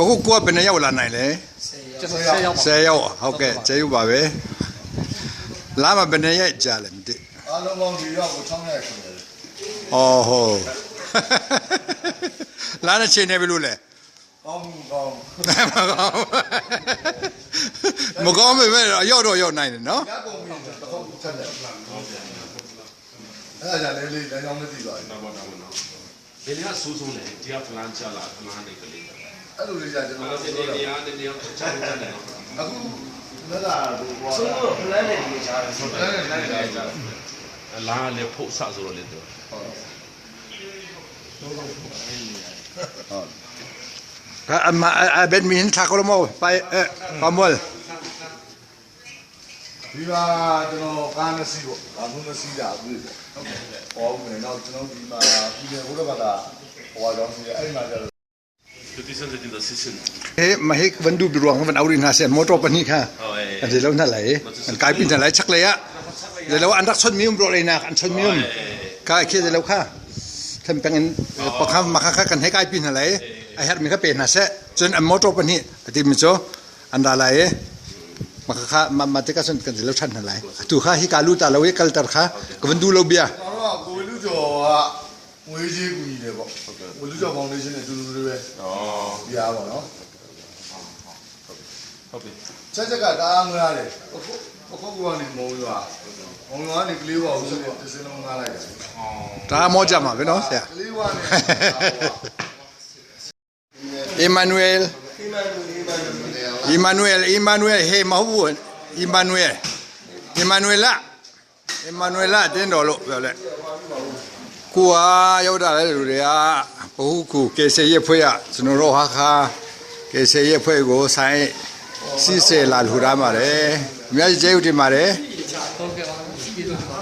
အခုကိုကဘယ်နှစ်ယောက်လာနိုင်လဲကျွန်တော်ဆက်ရောက်ပါ10ယောက်ဟုတ်ကဲ့ကျေးဇူးပါပဲလာမဘယ်နှစ်ရက်ကြာလဲမသိအားလုံးပေါင်းဒီရောက်ကို6ရက်ခင်ဗျာအော်ဟုတ်လာတဲ့ချိန်နေပြီလို့လဲကောင်းကောင်းမကောင်းပေမဲ့အရောက်တော့ရောက်နိုင်တယ်နော်ရကုန်ပြီတစ်ခေါက်ချက်တယ်အဲ့ဒါကြလည်းလေးလမ်းကြောင်းနဲ့တည်သွားပြီတော့တော့တော့ဘယ်နေရာဆိုးဆုံးလဲတရားဖလန်ချလာဖလန်နေကလေး အဲ့လိုလေးကြကျွန်ဘာတော်လို့တို့ဒီပြောနေတာရာနေနေရာချာချာနေအခုလက်လာတို့ဟောဆုံးတော့ plan နဲ့ဒီချားတယ်ဟုတ်တယ်လည်းလည်းကြလာလေဖို့ဆဆိုတော့လေတော့အမအဘက်မင်းထားကလမောပိုင်အဲပမွလ်ဒီမှာကျွန်တော်ကားနဲ့စီးပေါ့ကားနဲ့စီးတာအခုပေါ့ဟုတ်ကဲ့ဟောမယ်တော့ကျွန်တော်ဒီမှာပြည်နယ်ဘုရားဘာသာဟောတော့စီအဲ့မှာကျ เฮ้มาให้วันดูบรวงวันเอารินหาเสียนมอตรปนี้ค่ะอันเดียวนั่นไหลอันกลายเป็นอะไรชักเลยอะเดี๋ยวอันรักชนมิวมโรเลยนะอันชนมิ่มก็ไอ้เคียเดี๋ยวค่ะทำเป็นประคับมาค้ากันให้กลายเป็นอะไรไอ้ฮัทมีก็เป็นนะเสะจนอันมอตรปันนี่ปฏิมิโจอันดาไลมาค้ามามาเจอกันกันเดี๋ยวชันอะไรถูกค่ที่การู้ตาเราเอกลตาค่ะกวันดูเราเบีย န်တော်ကကိုဝေလူကျော်ကငွေကြီးကူကြီးတယ်ပေါ့ဝေလူကျော်ဖောင်ဒေးရှင်းနဲ့တူတူလေးပဲဩပြားပါနော်ဟုတ်ပြီချက်ချက်ကတအားငားတယ်အခုအခုကနေမုံရွာမုံရွာကနေကလေးဝါဦးဆိုတော့တစ်စင်းလုံးငားလိုက်တယ်ဒါမောကြမှာပဲနော်ဆရာကလေးဝါနဲ့အီမန်နွယ်အီမန်နွယ်အီမန်နွယ်ဟေမဟုတ်ဘူးအီမန်နွယ်အီမန်နွယ်လာအီမန်နွယ်လာတင်းတော်လို့ပြောလဲကို ဟာရောက်တာလေလူတွေကဘဟုကူကေဆေရဲ့ဖွဲ့ရကျွန်တော်တို့ဟာခါကေဆေရဲ့ဖွဲ့ကိုဆိုင်စီးစေလာလူရမှာတယ်အများကြီးကျေးဇူးတင်ပါတယ်ဟုတ်ကဲ့ပါပြည်သူပါ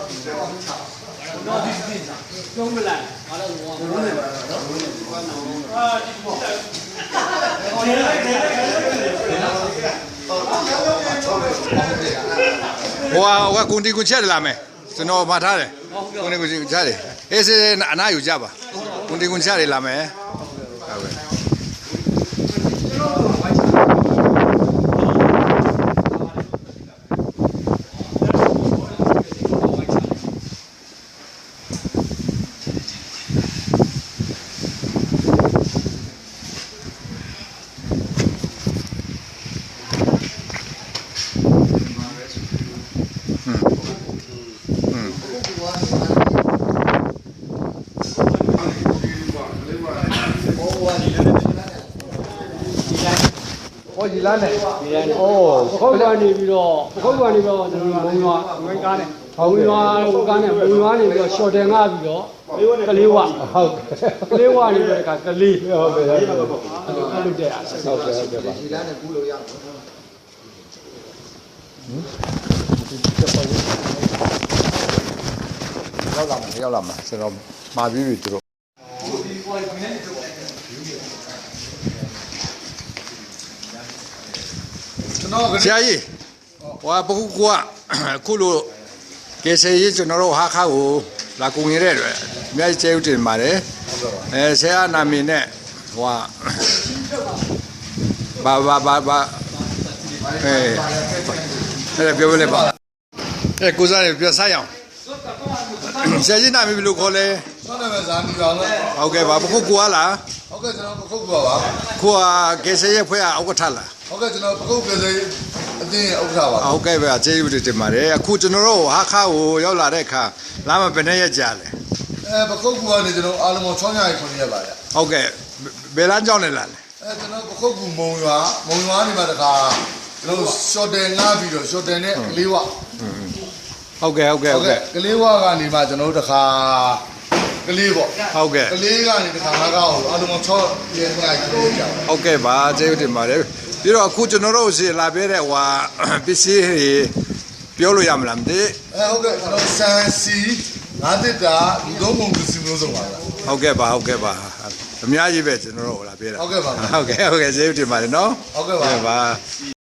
တော့ဒီဒီကျောင်းမလားဘာလို့ဘောနေပါတော့ဟိုဟာဟိုကကွန်တီကွန်ချက်လာမယ်ကျွန်တော်မှာထားတယ်ကွန်တီကွန်ချက်တယ် အေးစေအနာယူကြပါကွန်တီကွန်ချက်လာမယ်ဟုတ်ကဲ့ ဟောဒီလားနဲ့ဒီတိုင်းအိုးပခုတ်ကနေပြီးတော့ပခုတ်ကနေပြီးတော့ကျွန်တော်မုံရွာငွေကားနဲ့မုံရွာဟိုကားနဲ့မုံရွာနေပြီးတော့ရှော့တယ်ငါပြီးတော့ကလေးဝဟုတ်ကလေးဝနေပြီးတော့ကကလေးဟုတ်ကဲ့ဟုတ်ကဲ့အဲ့လိုတဲ့အားဆက်ဟုတ်ကဲ့ဟုတ်ကဲ့ပါရောက်လာမယ်ရောက်လာမယ်ကျွန်တော်မှာပြီးပြီသူတို့ ကျွန်တော်ကဆရာကြီးဟိုဘခုကအခုလိုကေဆေကြီးကျွန်တော်တို့ဟာခါကိုလာကုန်ရတဲ့အတွက်အများကြီးကျေးဇူးတင်ပါတယ်အဲဆရာနာမည်နဲ့ဟိုဘာဘာဘာဘာအဲအဲ့ဒါပြောပြလိုက်ပါအဲကိုစားရပြစားရအောင်ဆရာကြီးနာမည်ဘယ်လိုခေါ်လဲဆောင်းနေမဲ့ဇာနီပါတော့ဟုတ်ကဲ့ပါဘခုကွာလားဟုတ်ကဲ့ကျွန်တော်ပခုတ်ကွာပါကိုကကေဆေရဲ့ဖွဲ့ကဥက္ကဋ္ဌလား ဟုတ်ကဲ့ကျွန်တော်ပခုတ်ကလေးအတင်းဥက္ကဋ္ဌပါဟုတ်ကဲ့ပဲကျေးဇူးတင်ပါတယ်အခုကျွန်တော်တို့ဟာခါကိုရောက်လာတဲ့အခါလာမဘယ်နဲ့ရက်ကြာလဲအဲပခုတ်ကွာနေကျွန်တော်အားလုံးပေါင်း6ရက်9ရက်ပါဗျဟုတ်ကဲ့ဘယ်လမ်းကြောင်းလဲလာလဲအဲကျွန်တော်ပခုတ်ကူမုံရွာမုံရွာနေမှာတခါကျွန်တော်ရှော့တယ်ငားပြီးတော့ရှော့တယ်နဲ့ကလေးဝဟုတ်ကဲ့ဟုတ်ကဲ့ဟုတ်ကဲ့ကလေးဝကနေမှကျွန်တော်တို့တခါကလေးပေါ့ဟုတ်ကဲ့ကလေးကနေတခါငါကောက်အားလုံးပေါင်း6ရက်9ရက်ကြာပါဟုတ်ကဲ့ပါကျေးဇူးတင်ပါတယ် ပြီးတော့အခုကျွန်တော်တို့စီလာပြတဲ့ဟွာပစ္စည်းတွေပြောလို့ရမလားမသိအဲဟုတ်ကဲ့ကျွန်တော်ဆန်စီငါးတစ်တာလူသုံးပုံပစ္စည်းမျိုးစုံပါလားဟုတ်ကဲ့ပါဟုတ်ကဲ့ပါအများကြီးပဲကျွန်တော်တို့လာပြတာဟုတ်ကဲ့ပါဟုတ်ကဲ့ဟုတ်ကဲ့ကျေးဇူးတင်ပါတယ်နော်ဟုတ်ကဲ့ပါပါ